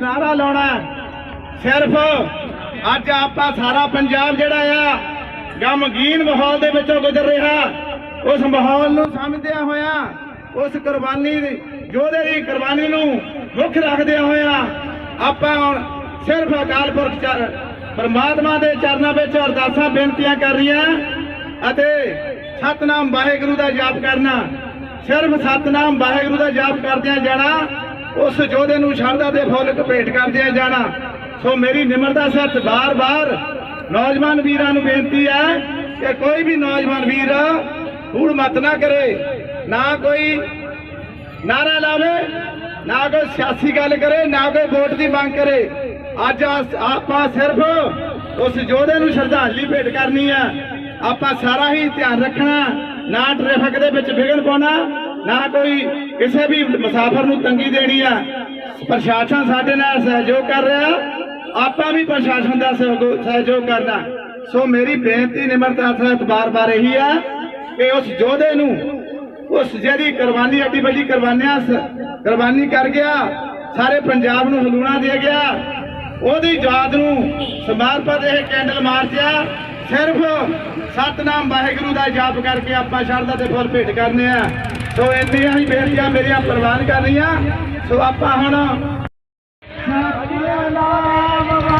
ਨਾਰਾ ਲਾਉਣਾ ਸਿਰਫ ਅੱਜ ਆਪਾਂ ਸਾਰਾ ਪੰਜਾਬ ਜਿਹੜਾ ਆ, ਗਮਗੀਨ ਮਾਹੌਲ ਦੇ ਵਿੱਚੋਂ ਗੁਜ਼ਰ ਰਿਹਾ। ਉਸ ਮਾਹੌਲ ਨੂੰ ਸਮਝਦਿਆਂ ਹੋਇਆ ਉਸ ਕੁਰਬਾਨੀ ਦੀ, ਯੋਧੇ ਦੀ ਕੁਰਬਾਨੀ ਨੂੰ ਮੁੱਖ ਰੱਖਦਿਆਂ ਹੋਇਆ ਆਪਾਂ ਹੁਣ ਸਿਰਫ ਅਕਾਲ ਪੁਰਖ ਪਰਮਾਤਮਾ ਦੇ ਚਰਨਾਂ ਵਿੱਚ ਅਰਦਾਸਾਂ, ਬੇਨਤੀਆਂ ਕਰ ਰਹੀਆਂ ਅਤੇ ਸਤਨਾਮ ਵਾਹਿਗੁਰੂ ਦਾ ਜਾਪ ਕਰਨਾ। ਸਿਰਫ ਸਤਨਾਮ ਵਾਹਿਗੁਰੂ ਦਾ ਜਾਪ ਕਰਦਿਆਂ ਜਾਣਾ, ਉਸ ਯੋਧੇ ਨੂੰ ਸ਼ਰਧਾ ਦੇ ਫੁੱਲ ਭੇਟ ਕਰਦਿਆਂ ਜਾਣਾ। ਸੋ ਮੇਰੀ ਨਿਮਰਤਾ ਸੱਚ ਬਾਰ-ਬਾਰ ਨੌਜਵਾਨ ਵੀਰਾਂ ਨੂੰ ਬੇਨਤੀ ਹੈ ਕਿ ਕੋਈ ਵੀ ਨੌਜਵਾਨ ਵੀਰ ਹੂੜ ਮਤ ਨਾ ਕਰੇ। ਨਾ ਕੋਈ ਨਾਰਾ ਲਾਵੇ, ਨਾ ਕੋਈ ਸਿਆਸੀ ਗੱਲ ਕਰੇ, ਨਾ ਕੋਈ ਵੋਟ ਦੀ ਮੰਗ ਕਰੇ। ਅੱਜ ਆਪਾਂ ਸਿਰਫ ਉਸ ਯੋਧੇ ਨੂੰ ਸ਼ਰਧਾਂਜਲੀ ਭੇਟ ਕਰਨੀ ਆ। ਆਪਾਂ ਸਾਰਾ ਹੀ ਧਿਆਨ ਰੱਖਣਾ, ਨਾ ਟ੍ਰੈਫਿਕ ਦੇ ਵਿੱਚ ਵਿਘਨ ਪਾਉਣਾ, ਨਾ ਕੋਈ ਕਿਸੇ ਵੀ ਮੁਸਾਫਰ ਨੂੰ ਤੰਗੀ ਦੇਣੀ ਆ। ਪ੍ਰਸ਼ਾਸਨ ਸਾਡੇ ਨਾਲ ਸਹਿਯੋਗ ਕਰ ਰਿਹਾ। ਆਪਾਂ ਵੀ ਪ੍ਰਸ਼ਾਸਨ ਦਾ ਸਹਿਯੋਗ ਸਹਿਯੋਗ ਕਰਨਾ। ਸੋ ਮੇਰੀ ਬੇਨਤੀ ਨਿਮਰਤਾ ਸਹਿਤ ਬਾਰ-ਬਾਰ ਇਹੀ ਆ ਕਿ ਉਸ ਯੋਧੇ ਨੂੰ ਉਸ ਜਿਹੜੀ ਕੁਰਬਾਨੀ ਅੱਡੀ ਵੱਡੀ ਕੁਰਬਾਨੀਆਂ ਕੁਰਬਾਨੀ ਕਰ ਗਿਆ, ਸਾਰੇ ਪੰਜਾਬ ਨੂੰ ਹਲੂਣਾ ਦੇ ਗਿਆ। ਉਹਦੀ ਯਾਦ ਨੂੰ ਸਮਰਪਿਤ ਇਹ ਕੈਂਡਲ ਮਾਰਚ ਆ ਸਿਰਫ ਸਤਨਾਮ ਵਾਹਿਗੁਰੂ ਦਾ ਜਾਪ ਕਰਕੇ ਆਪਾਂ ਸ਼ਰਧਾ ਤੇ ਫੁੱਲ ਭੇਟ ਕਰਨੇ ਆ। ਸੋ ਇੰਨੀਆਂ ਹੀ ਬੇਨਤੀਆਂ ਮੇਰੀਆਂ ਪ੍ਰਵਾਨ ਕਰ ਰਹੀਆਂ ਸੋ ਆਪਾਂ ਹੁਣ ਸਤਨਾਮ